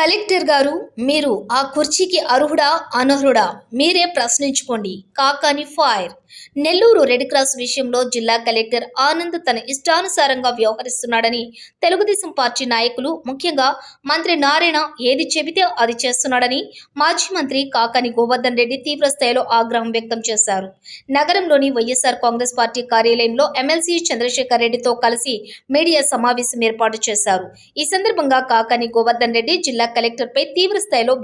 Collector గారు మీరు ఆ కుర్చీకి అర్హుడా అనర్హుడా? మీరే ప్రశ్నించుకోండి. Kakani fire. Nellore red cross విషయంలో జిల్లా కలెక్టర్ ఆనంద్ తన ఇష్టానుసారంగా వ్యవహరిస్తున్నాడని తెలుగుదేశం పార్టీ నాయకులు ముఖ్యంగా మంత్రి నారాయణ ఏది చెబితే అది చేస్తున్నాడని మాజీ మంత్రి కాకాని గోవర్ధన్ రెడ్డి తీవ్ర స్థాయిలో ఆగ్రహం వ్యక్తం చేశారు. నగరంలోని వైఎస్ఆర్ కాంగ్రెస్ పార్టీ కార్యాలయంలో ఎమ్మెల్సీ చంద్రశేఖర్ రెడ్డితో కలిసి మీడియా సమావేశం ఏర్పాటు చేశారు. ఈ సందర్భంగా కాకాని గోవర్ధన్ రెడ్డి జిల్లా కలెక్టర్పై తీవ్ర స్థాయిలో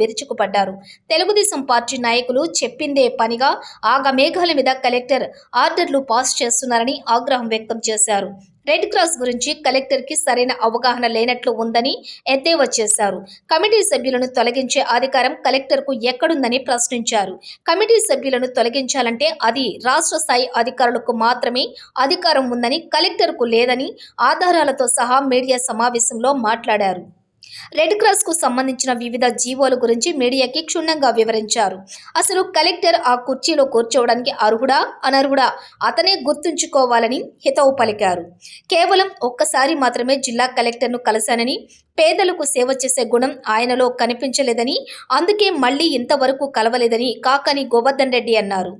తెలుగుదేశం పార్టీ నాయకులు చెప్పిందే పనిగా ఆగమేఘాల మీద కలెక్టర్ ఆర్డర్లు పాస్ చేస్తున్నారని ఆగ్రహం వ్యక్తం చేశారు. రెడ్ క్రాస్ గురించి కలెక్టర్కి సరైన అవగాహన లేనట్లు ఉందని ఎద్దేవా చేశారు. కమిటీ సభ్యులను తొలగించే అధికారం కలెక్టర్కు ఎక్కడుందని ప్రశ్నించారు. కమిటీ సభ్యులను తొలగించాలంటే అది రాష్ట్ర స్థాయి అధికారులకు మాత్రమే అధికారం ఉందని కలెక్టర్కు లేదని ఆధారాలతో సహా మీడియా సమావేశంలో మాట్లాడారు. రెడ్ క్రాస్కు సంబంధించిన వివిధ జీవోల గురించి మీడియాకి క్షుణ్ణంగా వివరించారు. అసలు కలెక్టర్ ఆ కుర్చీలో కూర్చోవడానికి అర్హుడా అనర్హుడా? అతనే గుర్తుంచుకోవాలని హితవు పలికారు. కేవలం ఒక్కసారి మాత్రమే జిల్లా కలెక్టర్ను కలిశానని పేదలకు సేవ చేసే గుణం ఆయనలో కనిపించలేదని అందుకే మళ్ళీ ఇంతవరకు కలవలేదని కాకని గోవర్ధన్ రెడ్డి అన్నారు.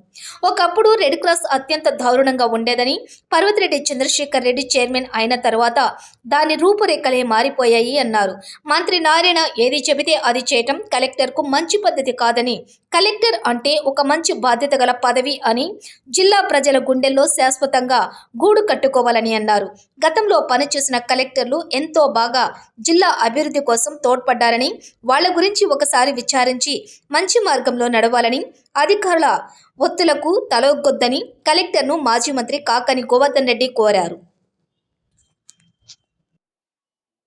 ఒకప్పుడు రెడ్ క్రాస్ అత్యంత దారుణంగా ఉండేదని పర్వతిరెడ్డి చంద్రశేఖర్ రెడ్డి చైర్మన్ అయిన తర్వాత దాని రూపురేఖలే మారిపోయాయి అన్నారు. మంత్రి నారాయణ ఏది చెబితే అది చేయటం కలెక్టర్కు మంచి పద్ధతి కాదని. కలెక్టర్ అంటే ఒక మంచి బాధ్యత గల పదవి అని జిల్లా ప్రజల గుండెల్లో శాశ్వతంగా గూడు కట్టుకోవాలని అన్నారు. గతంలో పనిచేసిన కలెక్టర్లు ఎంతో బాగా జిల్లా అభివృద్ధి కోసం తోడ్పడ్డారని వాళ్ళ గురించి ఒకసారి విచారించి మంచి మార్గంలో నడవాలని అధికారుల ఒత్తులకు తలొగ్గొద్దని కలెక్టర్ను మాజీ మంత్రి కాకని గోవర్ధన్ రెడ్డి కోరారు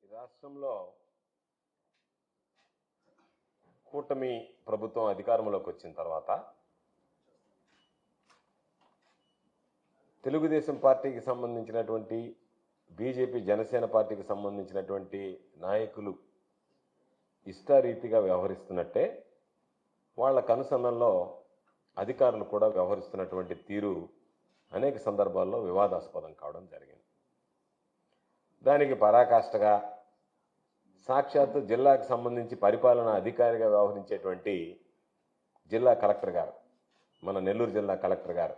ఈ రాష్ట్రంలో కూటమి ప్రభుత్వం అధికారంలోకి వచ్చిన తర్వాత తెలుగుదేశం పార్టీకి సంబంధించినటువంటి బీజేపీ జనసేన పార్టీకి సంబంధించినటువంటి నాయకులు ఇష్టారీతిగా వ్యవహరిస్తున్నట్టే వాళ్ళ కనుసన్నల్లో అధికారులు కూడా వ్యవహరిస్తున్నటువంటి తీరు అనేక సందర్భాల్లో వివాదాస్పదం కావడం జరిగింది. దానికి పరాకాష్ఠగా సాక్షాత్తు జిల్లాకు సంబంధించి పరిపాలనా అధికారిగా వ్యవహరించేటువంటి జిల్లా కలెక్టర్ గారు మన నెల్లూరు జిల్లా కలెక్టర్ గారు.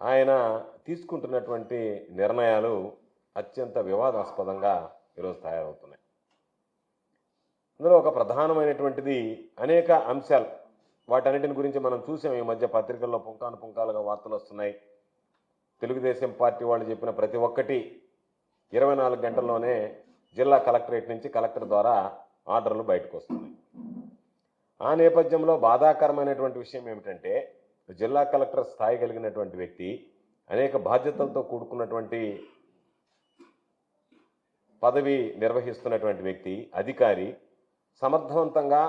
ఆయన తీసుకుంటున్నటువంటి నిర్ణయాలు అత్యంత వివాదాస్పదంగా ఈరోజు తయారవుతున్నాయి. ఇందులో ఒక ప్రధానమైనటువంటిది అనేక అంశాలు. వాటన్నిటిని గురించి మనం చూసాం. ఈ మధ్య పత్రికల్లో పుంకాను పుంకాలుగా వార్తలు వస్తున్నాయి. తెలుగుదేశం పార్టీ వాళ్ళు చెప్పిన ప్రతి ఒక్కటి ఇరవై నాలుగు గంటల్లోనే జిల్లా కలెక్టరేట్ నుంచి కలెక్టర్ ద్వారా ఆర్డర్లు బయటకు వస్తున్నాయి ఆ నేపథ్యంలో బాధాకరమైనటువంటి విషయం ఏమిటంటే జిల్లా కలెక్టర్ స్థాయి కలిగినటువంటి వ్యక్తి అనేక బాధ్యతలతో కూడుకున్నటువంటి పదవి నిర్వహిస్తున్నటువంటి వ్యక్తి అధికారి సమర్థవంతంగా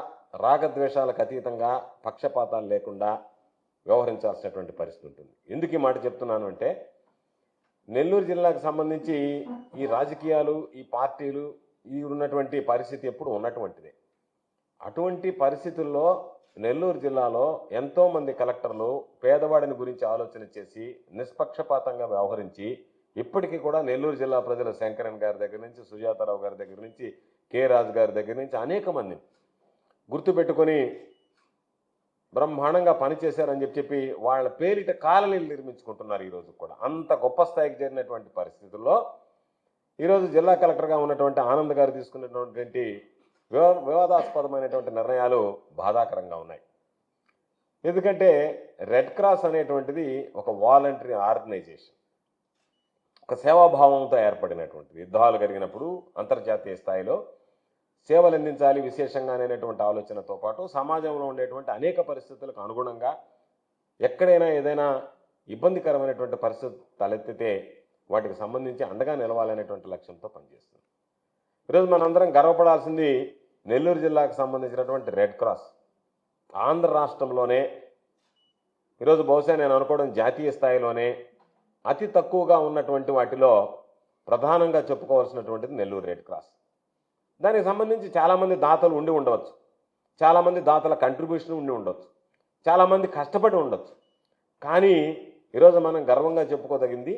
రాగద్వేషాలకు అతీతంగా పక్షపాతాలు లేకుండా వ్యవహరించాల్సినటువంటి పరిస్థితి ఉంటుంది. ఎందుకు ఈ మాట చెప్తున్నాను అంటే నెల్లూరు జిల్లాకు సంబంధించి ఈ రాజకీయాలు ఈ పార్టీలు ఈ ఉన్నటువంటి పరిస్థితి ఎప్పుడు ఉన్నటువంటిదే. అటువంటి పరిస్థితుల్లో నెల్లూరు జిల్లాలో ఎంతోమంది కలెక్టర్లు పేదవాడిని గురించి ఆలోచన చేసి నిష్పక్షపాతంగా వ్యవహరించి ఇప్పటికీ కూడా నెల్లూరు జిల్లా ప్రజలు శంకరన్ గారి దగ్గర నుంచి సుజాతారావు గారి దగ్గర నుంచి కే రాజు గారి దగ్గర నుంచి అనేక మంది గుర్తుపెట్టుకొని బ్రహ్మాండంగా పనిచేశారని చెప్పి చెప్పి వాళ్ళ పేరిట కాలనీలు నిర్మించుకుంటున్నారు ఈరోజు కూడా. అంత గొప్ప స్థాయికి చేరినటువంటి పరిస్థితుల్లో ఈరోజు జిల్లా కలెక్టర్గా ఉన్నటువంటి ఆనంద్ గారు తీసుకున్నటువంటి వివా వివాదాస్పదమైనటువంటి నిర్ణయాలు బాధాకరంగా ఉన్నాయి. ఎందుకంటే రెడ్ క్రాస్ అనేటువంటిది ఒక వాలంటరీ ఆర్గనైజేషన్. ఒక సేవాభావంతో ఏర్పడినటువంటిది. యుద్ధాలు జరిగినప్పుడు అంతర్జాతీయ స్థాయిలో సేవలు అందించాలి విశేషంగా అనేటువంటి ఆలోచనతో పాటు సమాజంలో ఉండేటువంటి అనేక పరిస్థితులకు అనుగుణంగా ఎక్కడైనా ఏదైనా ఇబ్బందికరమైనటువంటి పరిస్థితి తలెత్తితే వాటికి సంబంధించి అండగా నిలవాలనేటువంటి లక్ష్యంతో పనిచేస్తుంది. ఈరోజు మనందరం గర్వపడాల్సింది నెల్లూరు జిల్లాకు సంబంధించినటువంటి రెడ్ క్రాస్. ఆంధ్ర రాష్ట్రంలోనే ఈరోజు బహుశా నేను అనుకోవడం జాతీయ స్థాయిలోనే అతి తక్కువగా ఉన్నటువంటి వాటిలో ప్రధానంగా చెప్పుకోవాల్సినటువంటిది నెల్లూరు రెడ్ క్రాస్. దానికి సంబంధించి చాలామంది దాతలు ఉండి ఉండవచ్చు. చాలామంది దాతల కంట్రిబ్యూషన్ ఉండి ఉండవచ్చు. చాలామంది కష్టపడి ఉండొచ్చు. కానీ ఈరోజు మనం గర్వంగా చెప్పుకోదగింది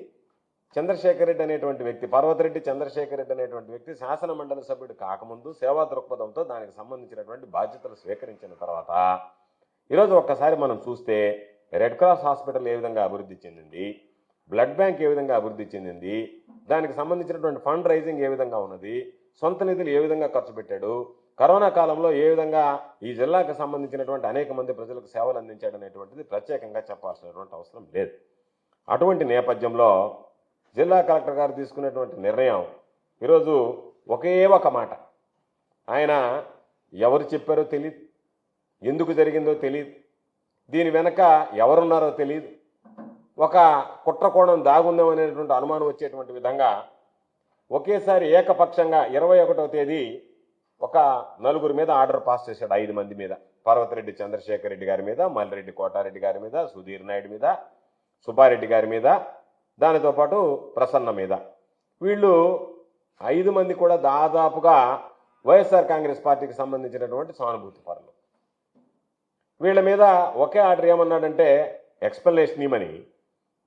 చంద్రశేఖర్ రెడ్డి అనేటువంటి వ్యక్తి పర్వతరెడ్డి చంద్రశేఖర్ రెడ్డి అనేటువంటి వ్యక్తి శాసన మండలి సభ్యుడు కాకముందు సేవా దృక్పథంతో దానికి సంబంధించినటువంటి బాధ్యతలు స్వీకరించిన తర్వాత ఈరోజు ఒక్కసారి మనం చూస్తే రెడ్ క్రాస్ హాస్పిటల్ ఏ విధంగా అభివృద్ధి చెందింది బ్లడ్ బ్యాంక్ ఏ విధంగా అభివృద్ధి చెందింది దానికి సంబంధించినటువంటి ఫండ్ రైజింగ్ ఏ విధంగా ఉన్నది సొంత నిధులు ఏ విధంగా ఖర్చు పెట్టాడు? కరోనా కాలంలో ఏ విధంగా ఈ జిల్లాకు సంబంధించినటువంటి అనేక మంది ప్రజలకు సేవలు అందించాడు అనేటువంటిది ప్రత్యేకంగా చెప్పాల్సినటువంటి అవసరం లేదు. అటువంటి నేపథ్యంలో జిల్లా కలెక్టర్ గారు తీసుకున్నటువంటి నిర్ణయం ఈరోజు ఒకే ఒక మాట. ఆయన ఎవరు చెప్పారో తెలియదు ఎందుకు జరిగిందో తెలియదు దీని వెనక ఎవరున్నారో తెలియదు ఒక కుట్రకోణం దాగుందాం అనేటువంటి అనుమానం వచ్చేటువంటి విధంగా ఒకేసారి ఏకపక్షంగా ఇరవై ఒకటవ తేదీ ఒక నలుగురు మీద ఆర్డర్ పాస్ చేశాడు ఐదు మంది మీద. పార్వతిరెడ్డి చంద్రశేఖర్ రెడ్డి గారి మీద మల్లిరెడ్డి కోటారెడ్డి గారి మీద సుధీర్ నాయుడు మీద సుబ్బారెడ్డి గారి మీద దానితో పాటు ప్రసన్న మీద. వీళ్ళు ఐదు మంది కూడా దాదాపుగా వైఎస్ఆర్ కాంగ్రెస్ పార్టీకి సంబంధించినటువంటి సానుభూతి పరులు. వీళ్ళ మీద ఒకే ఆర్డర్ ఏమన్నాడంటే ఎక్స్ప్లెనేషన్ ఇవ్వమని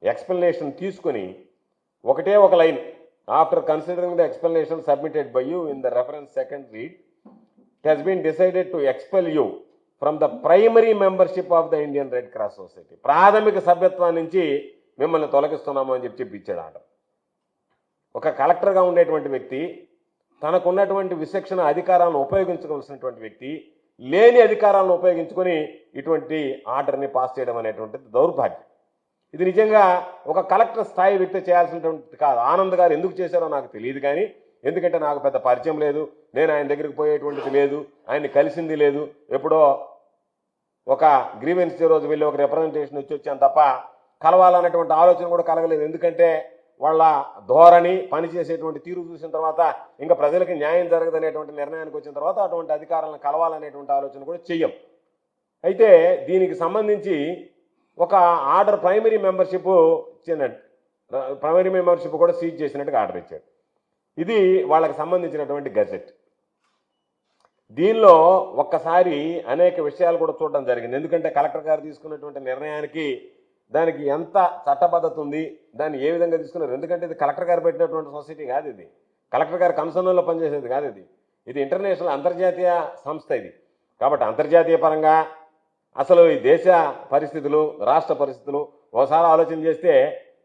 ఎక్స్ప్లెనేషన్ తీసుకొని ఒకటే ఒక line after considering the explanation submitted by you in the reference second read it has been decided to expel you from the primary membership of the Indian Red Cross Society ప్రాథమిక సభ్యత్వం నుంచి మిమ్మల్ని తొలగిస్తున్నాము అని చెప్పి చెప్పించాడు order ఒక కలెక్టర్గా ఉండేటువంటి వ్యక్తి తనకున్నటువంటి విశక్షణ అధికారాలను ఉపయోగించుకోవాల్సినటువంటి వ్యక్తి లేని అధికారాలను ఉపయోగించుకొని ఇటువంటి ఆర్డర్ని పాస్ చేయడం అనేటువంటిది దౌర్భాగ్యం. ఇది నిజంగా ఒక కలెక్టర్ స్థాయి వ్యక్తి చేయాల్సినటువంటి కాదు. ఆనంద్ గారు ఎందుకు చేశారో నాకు తెలియదు కానీ ఎందుకంటే నాకు పెద్ద పరిచయం లేదు నేను ఆయన దగ్గరికి పోయేటువంటిది లేదు ఆయన్ని కలిసింది లేదు. ఎప్పుడో ఒక గ్రీవెన్స్ రోజు వెళ్ళి ఒక రిప్రజెంటేషన్ వచ్చి వచ్చాను తప్ప కలవాలన్నటువంటి ఆలోచన కూడా కలగలేదు. ఎందుకంటే వాళ్ళ ధోరణి పనిచేసేటువంటి తీరు చూసిన తర్వాత ఇంకా ప్రజలకు న్యాయం జరగదనేటువంటి నిర్ణయానికి వచ్చిన తర్వాత అటువంటి అధికారులను కలవాలనేటువంటి ఆలోచన కూడా చెయ్యం. అయితే దీనికి సంబంధించి ఒక ఆర్డర్ ప్రైమరీ మెంబర్షిప్ ఇచ్చినట్టు ప్రైమరీ మెంబర్షిప్ కూడా సీజ్ చేసినట్టుగా ఆర్డర్ ఇచ్చాడు ఇది వాళ్ళకి సంబంధించినటువంటి గజెట్. దీనిలో ఒక్కసారి అనేక విషయాలు కూడా చూడడం జరిగింది. ఎందుకంటే కలెక్టర్ గారు తీసుకున్నటువంటి నిర్ణయానికి దానికి ఎంత చట్టబద్ధత ఉంది దాన్ని ఏ విధంగా తీసుకున్నారు ఎందుకంటే ఇది కలెక్టర్ గారు పెట్టినటువంటి సొసైటీ కాదు ఇది. కలెక్టర్ గారు కన్సర్న్లో పనిచేసేది కాదు ఇది. ఇది ఇంటర్నేషనల్ అంతర్జాతీయ సంస్థ ఇది. కాబట్టి అంతర్జాతీయ పరంగా అసలు ఈ దేశ పరిస్థితులు రాష్ట్ర పరిస్థితులు ఒకసారి ఆలోచన చేస్తే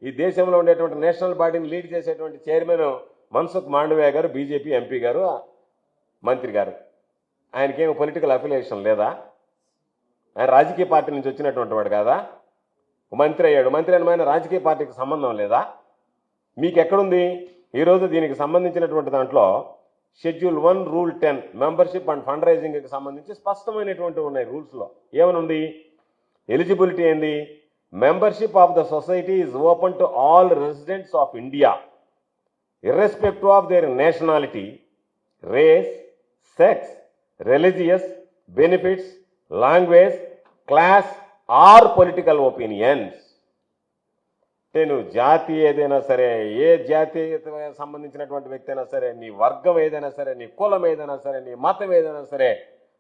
ఈ దేశంలో ఉండేటువంటి నేషనల్ బాడీని లీడ్ చేసేటువంటి చైర్మన్ మన్సుఖ్ మాండవే గారు బీజేపీ ఎంపీ గారు మంత్రి గారు. ఆయనకేం పొలిటికల్ అఫిలియేషన్ లేదా? ఆయన రాజకీయ పార్టీ నుంచి వచ్చినటువంటి వాడు కాదా? మంత్రి అయ్యాడు. మంత్రి అయిన రాజకీయ పార్టీకి సంబంధం లేదా? మీకు ఎక్కడుంది ఈరోజు దీనికి సంబంధించినటువంటి దాంట్లో schedule one rule ten membership and fund రైజింగ్కి సంబంధించి స్పష్టమైనటువంటి ఉన్నాయి రూల్స్లో ఏమనుంది? ఎలిజిబిలిటీ ఏంది? Membership of the society is open to all residents of India irrespective of their nationality race sex religious benefits language class or political opinions నేను జాతి ఏదైనా సరే ఏ జాతీయత సంబంధించినటువంటి వ్యక్తి అయినా సరే నీ వర్గం ఏదైనా సరే నీ కులం ఏదైనా సరే నీ మతం ఏదైనా సరే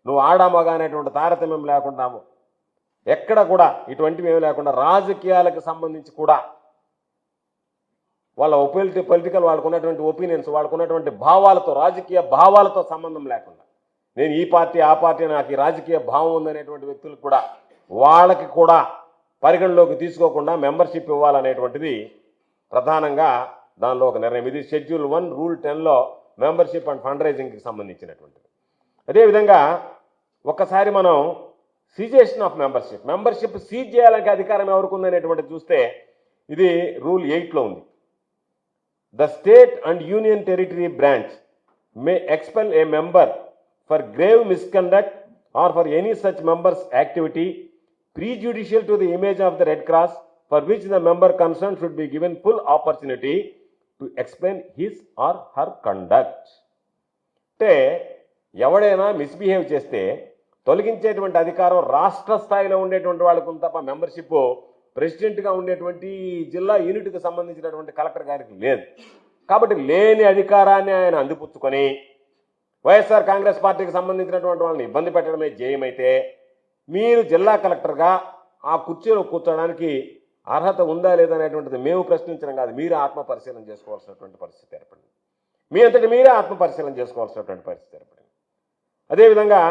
నువ్వు ఆడామగా అనేటువంటి తారతమ్యం లేకుండా ఎక్కడ కూడా ఇటువంటివి ఏమి లేకుండా రాజకీయాలకు సంబంధించి కూడా వాళ్ళ ఒపిలిటీ పొలిటికల్ వాళ్ళకు ఉన్నటువంటి ఒపీనియన్స్ వాళ్ళకు ఉన్నటువంటి భావాలతో రాజకీయ భావాలతో సంబంధం లేకుండా. నేను ఈ పార్టీ ఆ పార్టీ నాకు ఈ రాజకీయ భావం ఉందనేటువంటి వ్యక్తులకు కూడా వాళ్ళకి కూడా పరిగణలోకి తీసుకోకుండా మెంబర్షిప్ ఇవ్వాలనేటువంటిది ప్రధానంగా దానిలో ఒక నిర్ణయం. ఇది షెడ్యూల్ వన్ రూల్ టెన్లో మెంబర్షిప్ అండ్ ఫండ్ రైజింగ్కి సంబంధించినటువంటిది. అదేవిధంగా ఒక్కసారి మనం cessation of membership. Membership seize చేయాలంటే అధికారం ఎవరికి ఉందనేటువంటిది చూస్తే ఇది రూల్ ఎయిట్లో ఉంది. The state and union territory branch may expel a member for grave misconduct or for any such members activity prejudicial to the image of the Red Cross for which the member concerned should be given full opportunity to explain his or her conduct. అంటే ఎవడైనా misbehave చేస్తే తొలగించేటువంటి అధికారం రాష్ట్ర స్థాయిలో ఉండేటువంటి వాళ్ళకు తప్ప membership ప్రెసిడెంట్గా ఉండేటువంటి జిల్లా యూనిట్కి సంబంధించినటువంటి కలెక్టర్ గారికి లేదు కాబట్టి లేని అధికారాన్ని ఆయన అందిపుచ్చుకొని వైఎస్ఆర్ కాంగ్రెస్ పార్టీకి సంబంధించినటువంటి వాళ్ళని ఇబ్బంది పెట్టడమే జయమైతే మీరు జిల్లా కలెక్టర్గా ఆ కుర్చీలో కూర్చోడానికి అర్హత ఉందా లేదా అనేటువంటిది మేము ప్రశ్నించడం కాదు. మీరు ఆత్మపరిశీలన చేసుకోవాల్సినటువంటి పరిస్థితి ఏర్పడింది. మీ అంతటి మీరే ఆత్మపరిశీలన చేసుకోవాల్సినటువంటి పరిస్థితి ఏర్పడింది. అదేవిధంగా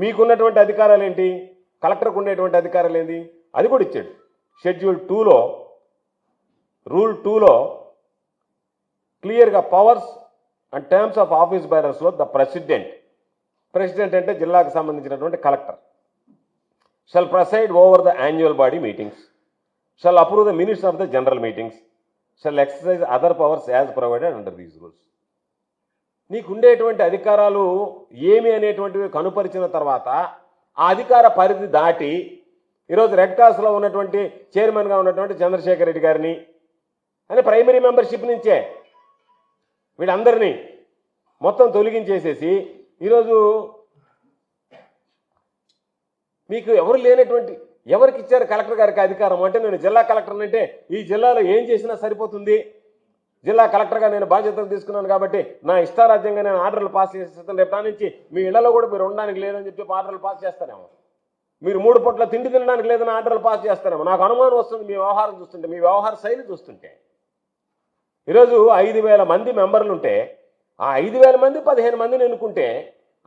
మీకున్నటువంటి అధికారాలు ఏంటి కలెక్టర్కు ఉండేటువంటి అధికారాలు ఏంటి అది కూడా ఇచ్చాడు. షెడ్యూల్ టూలో రూల్ టూలో క్లియర్గా powers and terms of office బైరర్స్లో the president. President అంటే జిల్లాకు సంబంధించినటువంటి collector. Shall preside over the annual body meetings shall approve the minutes of the general meetings shall exercise other powers as provided under these rules నీకుండేటువంటి అధికారాలు ఏమి అనేటువంటివి కనుపరిచిన తర్వాత ఆ అధికార పరిధి దాటి ఈరోజు రెడ్ క్రాస్లో ఉన్నటువంటి చైర్మన్గా ఉన్నటువంటి చంద్రశేఖర్ రెడ్డి గారిని అని ప్రైమరీ మెంబర్షిప్ నుంచే వీళ్ళందరినీ మొత్తం తొలగించేసేసి ఈరోజు మీకు ఎవరు లేనటువంటి ఎవరికి ఇచ్చారు కలెక్టర్ గారికి అధికారం అంటే నేను జిల్లా కలెక్టర్ అంటే ఈ జిల్లాలో ఏం చేసినా సరిపోతుంది. జిల్లా కలెక్టర్గా నేను బాధ్యతలు తీసుకున్నాను కాబట్టి నా ఇష్టారాజ్యంగా నేను ఆర్డర్లు పాస్ చేసేస్తాను రేపు నుంచి మీ ఇళ్ళలో కూడా మీరు ఉండడానికి లేదని చెప్పి ఆర్డర్లు పాస్ చేస్తానేమో. మీరు మూడు పొట్ల తిండి తినడానికి లేదని ఆర్డర్లు పాస్ చేస్తానేమో. నాకు అనుమానం వస్తుంది మీ వ్యవహారం చూస్తుంటే మీ వ్యవహార శైలి చూస్తుంటే. ఈరోజు ఐదు వేల మంది మెంబర్లు ఉంటే ఆ ఐదు వేల మంది పదిహేను మందిని ఎన్నుకుంటే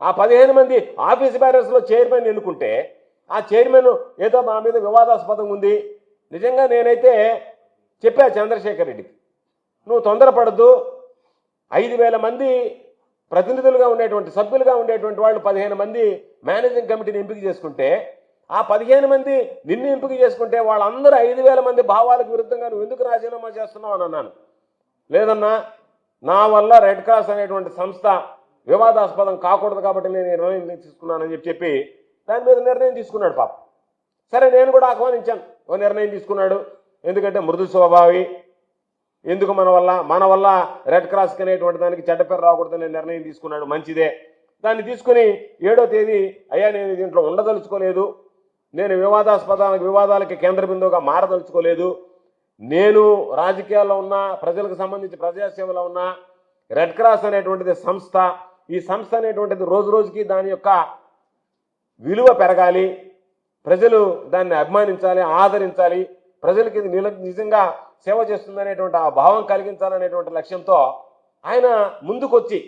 ఆ పదిహేను మంది ఆఫీస్ బ్యారర్స్లో చైర్మన్ ఎన్నుకుంటే ఆ చైర్మన్ ఏదో మా మీద వివాదాస్పదం ఉంది. నిజంగా నేనైతే చెప్పా చంద్రశేఖర్ రెడ్డికి నువ్వు తొందరపడద్దు. ఐదు వేల మంది ప్రతినిధులుగా ఉండేటువంటి సభ్యులుగా ఉండేటువంటి వాళ్ళు పదిహేను మంది మేనేజింగ్ కమిటీని ఎంపిక చేసుకుంటే ఆ పదిహేను మంది నిన్ను ఎంపిక చేసుకుంటే వాళ్ళందరూ ఐదు వేల మంది భావాలకు విరుద్ధంగా నువ్వు ఎందుకు రాజీనామా చేస్తున్నావు? అని అన్నాను. లేదన్నా నా వల్ల రెడ్ క్రాస్ అనేటువంటి సంస్థ వివాదాస్పదం కాకూడదు కాబట్టి నేను నిర్ణయం తీసుకున్నానని చెప్పి చెప్పి దాని మీద నిర్ణయం తీసుకున్నాడు పాప. సరే నేను కూడా ఆహ్వానించాను. ఓ నిర్ణయం తీసుకున్నాడు. ఎందుకంటే మృదు స్వభావి. ఎందుకు మన వల్ల? మన వల్ల రెడ్ క్రాస్కి అనేటువంటి దానికి చెడ్డ పేరు రాకూడదని నిర్ణయం తీసుకున్నాడు. మంచిదే. దాన్ని తీసుకుని ఏడో తేదీ అయ్యా నేను దీంట్లో ఉండదలుచుకోలేదు. నేను వివాదాస్పదానికి వివాదాలకి కేంద్ర బిందువుగా మారదలుచుకోలేదు. నేను రాజకీయాల్లో ఉన్న ప్రజలకు సంబంధించి ప్రజాసేవలో ఉన్న రెడ్ క్రాస్ అనేటువంటిది సంస్థ. ఈ సంస్థ అనేటువంటిది రోజు రోజుకి దాని యొక్క విలువ పెరగాలి ప్రజలు దాన్ని అభిమానించాలి ఆదరించాలి ప్రజలకి ఇది నిల నిజంగా సేవ చేస్తుందనేటువంటి ఆ భావం కలిగించాలనేటువంటి లక్ష్యంతో ఆయన ముందుకొచ్చి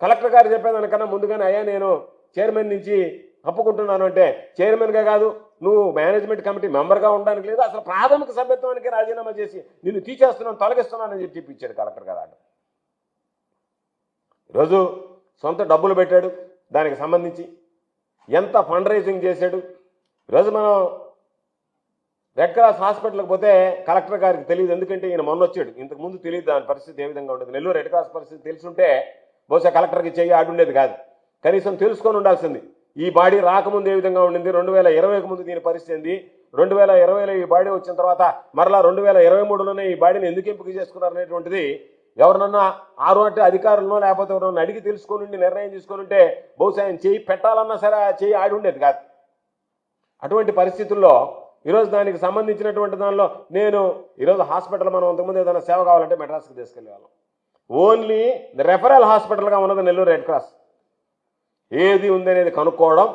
కలెక్టర్ గారు చెప్పేదానికన్నా ముందుగానే అయ్యా నేను చైర్మన్ నుంచి అప్పుకుంటున్నాను. అంటే చైర్మన్గా కాదు నువ్వు మేనేజ్మెంట్ కమిటీ మెంబర్గా ఉండడానికి లేదు అసలు ప్రాథమిక సభ్యత్వానికి రాజీనామా చేసి నిన్ను తీసేస్తున్నాను తొలగిస్తున్నానని చెప్పి ఇచ్చాడు కలెక్టర్ గారు ఆయన ఈరోజు సొంత డబ్బులు పెట్టాడు దానికి సంబంధించి ఎంత ఫండ్ రైజింగ్ చేశాడు? ఈరోజు మనం రెడ్ క్రాస్ హాస్పిటల్కి పోతే కలెక్టర్ గారికి తెలియదు. ఎందుకంటే ఈయన మొన్న వచ్చాడు. ఇంతకు ముందు తెలియదు దాని పరిస్థితి ఏ విధంగా ఉండదు. నెల్లూరు రెడ్ క్రాస్ పరిస్థితి తెలుసుంటే బహుశా కలెక్టర్కి చెయ్యి ఆడుండేది కాదు. కనీసం తెలుసుకొని ఉండాల్సింది. ఈ బాడీ రాకముందు ఏ విధంగా ఉండింది? రెండు వేల ఇరవైకి ముందు దీని పరిస్థితి ఏంది? రెండు వేల ఇరవైలో ఈ బాడీ వచ్చిన తర్వాత మరలా రెండు వేల ఇరవై మూడులోనే ఈ బాడీని ఎందుకు ఎంపిక చేసుకున్నారు అనేటువంటిది ఎవరినన్నా ఆరు అంటే అధికారులను లేకపోతే ఎవరన్నా అడిగి తెలుసుకొని ఉండి నిర్ణయం తీసుకొని ఉంటే బహుశా ఆయన చేయి పెట్టాలన్నా సరే ఆ చేయి ఆడి ఉండేది కాదు. అటువంటి పరిస్థితుల్లో ఈరోజు దానికి సంబంధించినటువంటి దానిలో నేను ఈరోజు హాస్పిటల్ మనం అంతకుముందు ఏదైనా సేవ కావాలంటే మెడ్రాస్కి తీసుకెళ్ళే ఓన్లీ రెఫరల్ హాస్పిటల్గా ఉన్నది నెల్లూరు రెడ్ క్రాస్. ఏది ఉంది అనేది కనుక్కోవడం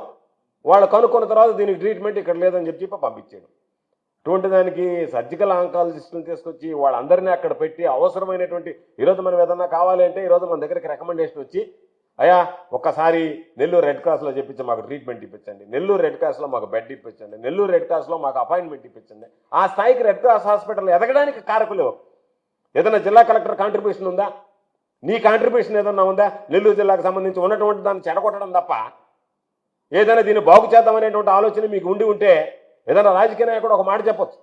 వాళ్ళు కనుక్కున్న తర్వాత దీనికి ట్రీట్మెంట్ ఇక్కడ లేదని చెప్పి చెప్పి పంపించాడు అటువంటి దానికి సర్జికల్ ఆంకాలజిస్టులు తీసుకొచ్చి వాళ్ళందరినీ అక్కడ పెట్టి అవసరమైనటువంటి ఈరోజు మనం ఏదన్నా కావాలి అంటే ఈరోజు మన దగ్గరికి రికమెండేషన్ వచ్చి అయ్యా ఒక్కసారి నెల్లూరు రెడ్ క్రాస్లో చెప్పించి మాకు ట్రీట్మెంట్ ఇప్పించండి. నెల్లూరు రెడ్ క్రాస్లో మాకు బెడ్ ఇప్పించండి. నెల్లూరు రెడ్ క్రాస్లో మాకు అపాయింట్మెంట్ ఇప్పించండి. ఆ స్థాయికి రెడ్ క్రాస్ హాస్పిటల్ ఎదగడానికి కారకులు ఏదైనా జిల్లా కలెక్టర్ కాంట్రిబ్యూషన్ ఉందా? నీ కాంట్రిబ్యూషన్ ఏదన్నా ఉందా? నెల్లూరు జిల్లాకు సంబంధించి ఉన్నటువంటి దాన్ని చెడగొట్టడం తప్ప ఏదైనా దీన్ని బాగు చేద్దామనేటువంటి ఆలోచన మీకు ఉండి ఉంటే ఏదైనా రాజకీయ నాయకుడు ఒక మాట చెప్పొచ్చు.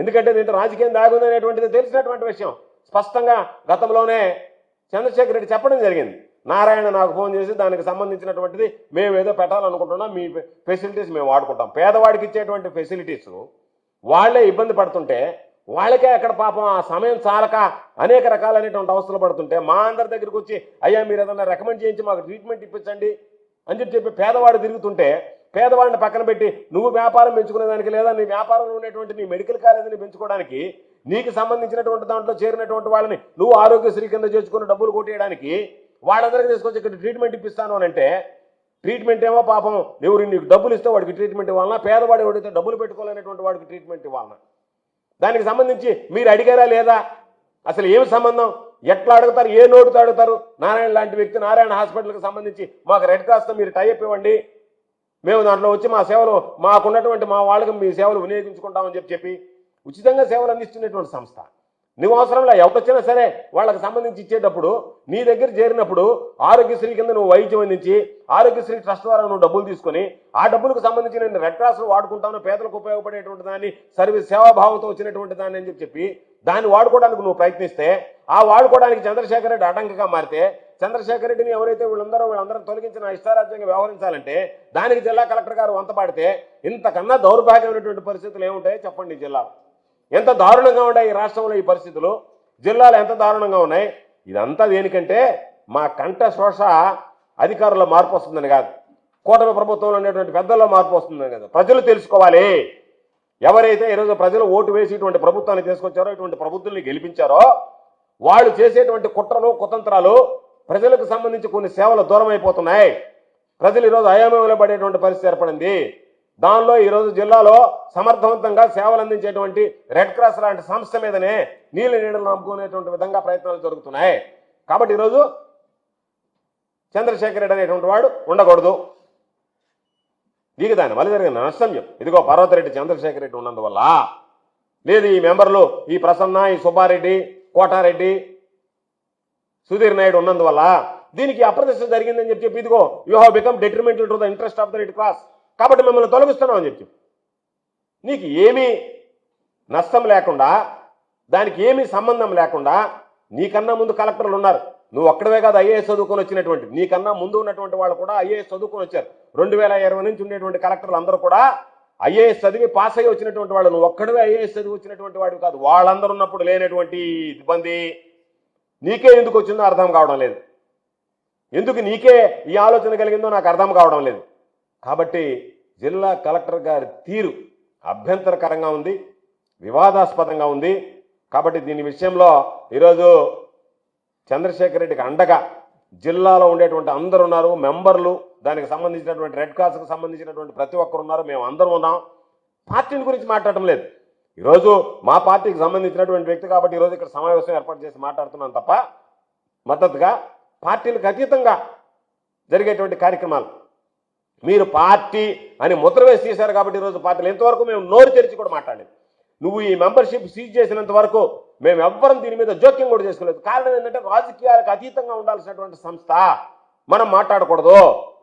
ఎందుకంటే దీంట్లో రాజకీయం దాగుంది అనేటువంటిది తెలిసినటువంటి విషయం. స్పష్టంగా గతంలోనే చంద్రశేఖర్ రెడ్డి చెప్పడం జరిగింది. నారాయణ నాకు ఫోన్ చేసి దానికి సంబంధించినటువంటిది మేము ఏదో పెట్టాలనుకుంటున్నాం మీ ఫెసిలిటీస్ మేము వాడుకుంటాం. పేదవాడికి ఇచ్చేటువంటి ఫెసిలిటీస్ వాళ్ళే ఇబ్బంది పడుతుంటే వాళ్ళకే అక్కడ పాపం ఆ సమయం చాలక అనేక రకాలైనటువంటి అవస్థలు పడుతుంటే మా అందరి దగ్గరికి వచ్చి అయ్యా మీరు ఏదన్నా రికమెండ్ చేయించి మాకు ట్రీట్మెంట్ ఇప్పించండి అని చెప్పి చెప్పి పేదవాడు తిరుగుతుంటే పేదవాడిని పక్కన పెట్టి నువ్వు వ్యాపారం పెంచుకునేదానికి లేదా నీ వ్యాపారంలో ఉన్నటువంటి నీ మెడికల్ కాలేజీని పెంచుకోవడానికి నీకు సంబంధించినటువంటి దాంట్లో చేరినటువంటి వాళ్ళని నువ్వు ఆరోగ్యశ్రీ కింద చేసుకుని డబ్బులు కొట్టేయడానికి వాళ్ళందరికీ తీసుకొచ్చి ఇక్కడ ట్రీట్మెంట్ ఇప్పిస్తాను అని అంటే ట్రీట్మెంట్ ఏమో పాపం ఎవరు నీకు డబ్బులు ఇస్తే వాడికి ట్రీట్మెంట్ ఇవ్వాలన్నా పేదవాడు ఎవడైతే డబ్బులు పెట్టుకోలేనటువంటి వాడికి ట్రీట్మెంట్ ఇవ్వాలన్నా. దానికి సంబంధించి మీరు అడిగారా లేదా? అసలు ఏమి సంబంధం? ఎట్లా అడుగుతారు? ఏ నోటుతో అడుగుతారు? నారాయణ లాంటి వ్యక్తి నారాయణ హాస్పిటల్కి సంబంధించి మాకు రెడ్ క్రాస్తో మీరు టైప్ ఇవ్వండి. మేము దాంట్లో వచ్చి మా సేవలు మాకున్నటువంటి మా వాళ్ళకి మీ సేవలు వినియోగించుకుంటామని చెప్పి చెప్పి ఉచితంగా సేవలు అందిస్తున్నటువంటి సంస్థ. నువ్వు అవసరంలో ఎవరొచ్చినా సరే వాళ్ళకి సంబంధించి ఇచ్చేటప్పుడు నీ దగ్గర చేరినప్పుడు ఆరోగ్యశ్రీ కింద నువ్వు వైద్యం అందించి ఆరోగ్యశ్రీ ట్రస్ట్ ద్వారా నువ్వు డబ్బులు తీసుకొని ఆ డబ్బులకు సంబంధించి నేను రెడ్ క్రాస్లు వాడుకుంటాను పేదలకు ఉపయోగపడేటువంటి దాన్ని సర్వీస్ సేవాభావంతో వచ్చినటువంటి దాన్ని అని చెప్పి చెప్పి దాన్ని వాడుకోవడానికి నువ్వు ప్రయత్నిస్తే ఆ వాడుకోవడానికి చంద్రశేఖర్ రెడ్డి అడ్డంకిగా మారితే చంద్రశేఖర్ రెడ్డిని ఎవరైతే వీళ్ళందరూ వీళ్ళందరూ తొలగించిన ఇష్టారాజ్యంగా వ్యవహరించాలంటే దానికి జిల్లా కలెక్టర్ గారు వంతపాడితే ఇంతకన్నా దౌర్భాగ్యమైనటువంటి పరిస్థితులు ఏముంటాయో చెప్పండి జిల్లా ఎంత దారుణంగా ఉన్నాయి ఈ రాష్ట్రంలో ఈ పరిస్థితులు? జిల్లాలు ఎంత దారుణంగా ఉన్నాయి? ఇదంతా దేనికంటే మా కంఠ శోష అధికారుల మార్పు వస్తుందని కాదు. కూటమి ప్రభుత్వంలో ఉండేటువంటి పెద్దల్లో మార్పు వస్తుందని కాదు. ప్రజలు తెలుసుకోవాలి. ఎవరైతే ఈరోజు ప్రజలు ఓటు వేసి ఇటువంటి ప్రభుత్వాన్ని తీసుకొచ్చారో ఇటువంటి ప్రభుత్వాన్ని గెలిపించారో వాళ్ళు చేసేటువంటి కుట్రలు కుతంత్రాలు ప్రజలకు సంబంధించి కొన్ని సేవలు దూరం అయిపోతున్నాయి ప్రజలు ఈరోజు అయోమయంలో పడేటువంటి పరిస్థితి ఏర్పడింది. దానిలో ఈరోజు జిల్లాలో సమర్థవంతంగా సేవలు అందించేటువంటి రెడ్ క్రాస్ లాంటి సంస్థ మీదనే నీళ్ళ నీడలు నమ్ముకునేటువంటి విధంగా ప్రయత్నాలు జరుగుతున్నాయి. కాబట్టి ఈరోజు చంద్రశేఖర్ రెడ్డి అనేటువంటి వాడు ఉండకూడదు. దీనికి దాని వల్ల జరిగిన నష్టం చెప్పు. ఇదిగో పర్వతరెడ్డి చంద్రశేఖర్ రెడ్డి ఉన్నందువల్ల. లేదు ఈ మెంబర్లు ఈ ప్రసన్న ఈ సుబ్బారెడ్డి కోటారెడ్డి సుధీర్ నాయుడు ఉన్నందువల్ల దీనికి అప్రదర్శన జరిగిందని చెప్పి చెప్పి ఇదిగో you have become detrimental to the interest of the Red Cross కాబట్టి మిమ్మల్ని తొలగిస్తున్నాం అని చెప్పి నీకు ఏమీ నష్టం లేకుండా దానికి ఏమీ సంబంధం లేకుండా నీకన్నా ముందు కలెక్టర్లు ఉన్నారు. నువ్వు ఒక్కడవే కాదు ఐఏఎస్ చదువుకొని వచ్చినటువంటి నీకన్నా ముందు ఉన్నటువంటి వాళ్ళు కూడా ఐఏఎస్ చదువుకొని వచ్చారు. రెండు వేల ఇరవై నుంచి ఉండేటువంటి కలెక్టర్లు అందరూ కూడా ఐఏఎస్ చదివి పాస్ అయ్యి వచ్చినటువంటి వాళ్ళు. నువ్వు ఒక్కడవే ఐఏఎస్ చదివి వచ్చినటువంటి వాడు కాదు. వాళ్ళందరూ ఉన్నప్పుడు లేనటువంటి ఇబ్బంది నీకే ఎందుకు వచ్చిందో అర్థం కావడం లేదు. ఎందుకు నీకే ఈ ఆలోచన కలిగిందో నాకు అర్థం కావడం లేదు. కాబట్టి జిల్లా కలెక్టర్ గారి తీరు అభ్యంతరకరంగా ఉంది వివాదాస్పదంగా ఉంది. కాబట్టి దీని విషయంలో ఈరోజు చంద్రశేఖర్ రెడ్డికి అండగా జిల్లాలో ఉండేటువంటి అందరు ఉన్నారు మెంబర్లు దానికి సంబంధించినటువంటి రెడ్ క్రాస్కి సంబంధించినటువంటి ప్రతి ఒక్కరు ఉన్నారు మేము అందరం ఉన్నాం. పార్టీని గురించి మాట్లాడటం లేదు. ఈరోజు మా పార్టీకి సంబంధించినటువంటి వ్యక్తి కాబట్టి ఈరోజు ఇక్కడ సమావేశం ఏర్పాటు చేసి మాట్లాడుతున్నాను తప్ప మద్దతుగా పార్టీలకు అతీతంగా జరిగేటువంటి కార్యక్రమాలు. మీరు పార్టీ అని ముద్ర వేసి తీశారు కాబట్టి ఈరోజు పార్టీలు ఇంతవరకు మేము నోరు తెరిచి కూడా మాట్లాడలేదు. నువ్వు ఈ మెంబర్షిప్ సీజ్ చేసినంత వరకు మేము ఎవ్వరం దీని మీద జోక్యం కూడా చేసుకోలేదు. కారణం ఏంటంటే రాజకీయాలకు అతీతంగా ఉండాల్సినటువంటి సంస్థ. మనం మాట్లాడకూడదు.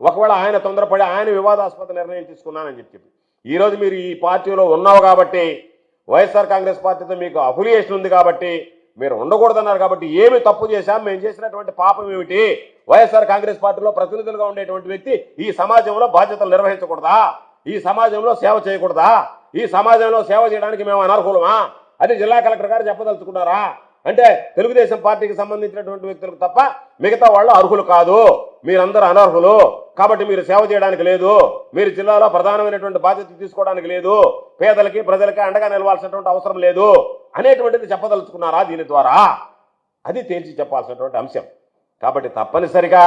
ఒకవేళ ఆయన తొందరపడి ఆయన వివాదాస్పద నిర్ణయం తీసుకున్నానని చెప్పి. ఈరోజు మీరు ఈ పార్టీలో ఉన్నావు కాబట్టి వైఎస్ఆర్ కాంగ్రెస్ పార్టీతో మీకు అఫిలియేషన్ ఉంది కాబట్టి మీరు ఉండకూడదన్నారు కాబట్టి ఏమి తప్పు చేశాం? మేము చేసినటువంటి పాపం ఏమిటి? వైఎస్ఆర్ కాంగ్రెస్ పార్టీలో ప్రతినిధులుగా ఉండేటువంటి వ్యక్తి ఈ సమాజంలో బాధ్యతలు నిర్వహించకూడదా? ఈ సమాజంలో సేవ చేయకూడదా? ఈ సమాజంలో సేవ చేయడానికి మేము అనర్హులమా? అది జిల్లా కలెక్టర్ గారు చెప్పదలుచుకున్నారా? అంటే తెలుగుదేశం పార్టీకి సంబంధించినటువంటి వ్యక్తులకు తప్ప మిగతా వాళ్ళు అర్హులు కాదు. మీరందరూ అనర్హులు. కాబట్టి మీరు సేవ చేయడానికి లేదు. మీరు జిల్లాలో ప్రధానమైనటువంటి బాధ్యత తీసుకోవడానికి లేదు. పేదలకి ప్రజలకి అండగా నిలవాల్సినటువంటి అవసరం లేదు అనేటువంటిది చెప్పదలుచుకున్నారా దీని ద్వారా? అది తేల్చి చెప్పాల్సినటువంటి అంశం. కాబట్టి తప్పనిసరిగా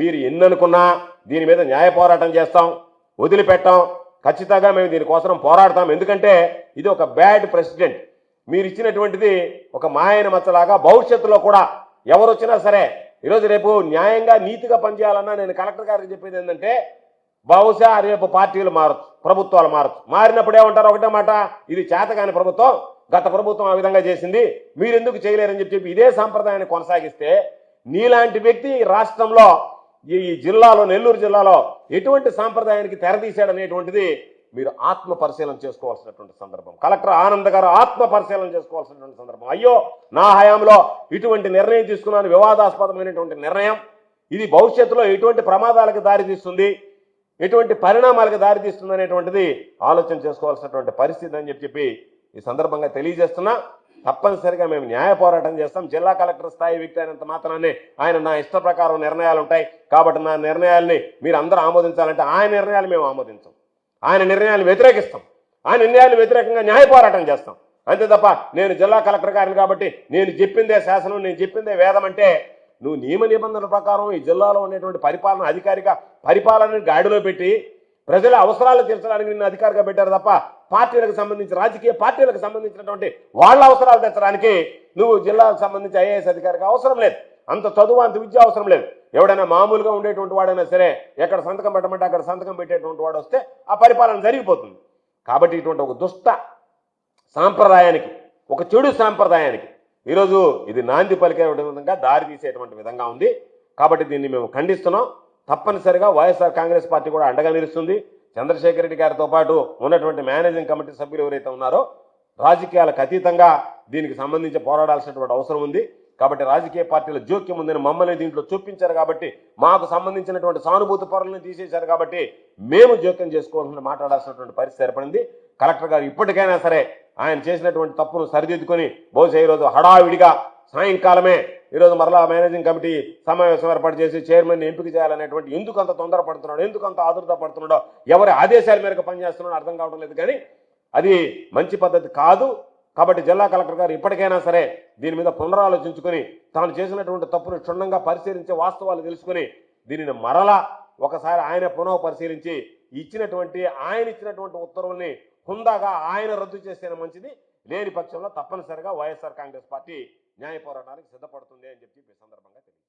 మీరు ఎన్ననుకున్నా దీని మీద న్యాయ పోరాటం చేస్తాం వదిలిపెట్టాం. ఖచ్చితంగా మేము దీనికోసం పోరాడతాం. ఎందుకంటే ఇది ఒక బ్యాడ్ ప్రెసిడెంట్. మీరు ఇచ్చినటువంటిది ఒక మాయన మచ్చలాగా భవిష్యత్తులో కూడా ఎవరు వచ్చినా సరే ఈరోజు రేపు న్యాయంగా నీతిగా పనిచేయాలన్నా నేను కలెక్టర్ గారికి చెప్పేది ఏంటంటే బహుశా రేపు పార్టీలు మారచ్చు ప్రభుత్వాలు మారచ్చు. మారినప్పుడు ఏమంటారు? ఒకటే మాట ఇది చేతగాని ప్రభుత్వం గత ప్రభుత్వం ఆ విధంగా చేసింది మీరు ఎందుకు చేయలేరని చెప్పి చెప్పి ఇదే సాంప్రదాయాన్ని కొనసాగిస్తే నీలాంటి వ్యక్తి రాష్ట్రంలో ఈ ఈ జిల్లాలో నెల్లూరు జిల్లాలో ఎటువంటి సాంప్రదాయానికి తెరదీశాడనేటువంటిది మీరు ఆత్మ పరిశీలన చేసుకోవాల్సినటువంటి సందర్భం. కలెక్టర్ ఆనంద్ గారు ఆత్మ పరిశీలన చేసుకోవాల్సినటువంటి సందర్భం. అయ్యో నా హయాంలో ఇటువంటి నిర్ణయం తీసుకున్నాను వివాదాస్పదమైనటువంటి నిర్ణయం. ఇది భవిష్యత్తులో ఎటువంటి ప్రమాదాలకు దారితీస్తుంది ఎటువంటి పరిణామాలకు దారితీస్తుంది అనేటువంటిది ఆలోచన చేసుకోవాల్సినటువంటి పరిస్థితి అని చెప్పి ఈ సందర్భంగా తెలియజేస్తున్నా. తప్పనిసరిగా మేము న్యాయ పోరాటం చేస్తాం. జిల్లా కలెక్టర్ స్థాయి వ్యక్తి అయినంత మాత్రాన్ని ఆయన నా ఇష్ట ప్రకారం నిర్ణయాలు ఉంటాయి కాబట్టి నా నిర్ణయాల్ని మీరు అందరూ ఆమోదించాలంటే ఆయన నిర్ణయాలు మేము ఆమోదించాం. ఆయన నిర్ణయాలు వ్యతిరేకిస్తాం. ఆ నిర్ణయాలు వ్యతిరేకంగా న్యాయ పోరాటం చేస్తాం. అంతే తప్ప నేను జిల్లా కలెక్టర్ గారిని కాబట్టి నేను చెప్పిందే శాసనం నేను చెప్పిందే వేదం అంటే నువ్వు నియమ నిబంధనల ప్రకారం ఈ జిల్లాలో ఉండేటువంటి పరిపాలన అధికారిక పరిపాలనని గాడిలో పెట్టి ప్రజల అవసరాలు తీర్చడానికి నిన్ను అధికారిగా పెట్టారు తప్ప పార్టీలకు సంబంధించి రాజకీయ పార్టీలకు సంబంధించినటువంటి వాళ్ళ అవసరాలు తెచ్చడానికి నువ్వు జిల్లాకు సంబంధించి ఐఏఎస్ అధికారిగా అవసరం లేదు. అంత చదువు అంత విద్య అవసరం లేదు. ఎవడైనా మామూలుగా ఉండేటువంటి వాడైనా సరే ఎక్కడ సంతకం పెట్టమంటే అక్కడ సంతకం పెట్టేటువంటి వాడు వస్తే ఆ పరిపాలన జరిగిపోతుంది. కాబట్టి ఇటువంటి ఒక దుష్ట సాంప్రదాయానికి ఒక చెడు సాంప్రదాయానికి ఈరోజు ఇది నాంది పలికే విధంగా దారి తీసేటువంటి విధంగా ఉంది. కాబట్టి దీన్ని మేము ఖండిస్తున్నాం. తప్పనిసరిగా వైఎస్ఆర్ కాంగ్రెస్ పార్టీ కూడా అండగా నిలుస్తుంది. చంద్రశేఖర్ రెడ్డి గారితో పాటు ఉన్నటువంటి మేనేజింగ్ కమిటీ సభ్యులు ఎవరైతే ఉన్నారో రాజకీయాలకు అతీతంగా దీనికి సంబంధించి పోరాడాల్సినటువంటి అవసరం ఉంది. కాబట్టి రాజకీయ పార్టీల జోక్యం ఉందని మమ్మల్ని దీంట్లో చూపించారు కాబట్టి మాకు సంబంధించినటువంటి సానుభూతి పరులను తీసేశారు కాబట్టి మేము జోక్యం చేసుకోవాల్సిన మాట్లాడాల్సినటువంటి పరిస్థితి ఏర్పడింది. కలెక్టర్ గారు ఇప్పటికైనా సరే ఆయన చేసినటువంటి తప్పును సరిదిద్దుకొని బహుశా ఈరోజు హడావిడిగా సాయంకాలమే ఈరోజు మరలా మేనేజింగ్ కమిటీ సమావేశం ఏర్పాటు చేసి చైర్మన్ ఎంపిక చేయాలనేటువంటి ఎందుకు అంత తొందరపడుతున్నాడు ఎందుకు అంత ఆదుర్త పడుతున్నాడో ఎవరి ఆదేశాల మేరకు పనిచేస్తున్నాడో అర్థం కావడం లేదు కానీ అది మంచి పద్ధతి కాదు. కాబట్టి జిల్లా కలెక్టర్ గారు ఇప్పటికైనా సరే దీని మీద పునరాలోచించుకొని తాను చేసినటువంటి తప్పును క్షుణ్ణంగా పరిశీలించి వాస్తవాలు తెలుసుకొని దీనిని మరలా ఒకసారి ఆయన పునః పరిశీలించి ఇచ్చినటువంటి ఆయన ఇచ్చినటువంటి ఉత్తర్వుల్ని హుందాగా ఆయన రద్దు చేస్తేనే మంచిది. లేని పక్షంలో తప్పనిసరిగా వైఎస్ఆర్ కాంగ్రెస్ పార్టీ న్యాయ పోరాటానికి సిద్ధపడుతుంది అని చెప్పి ఈ సందర్భంగా తెలియదు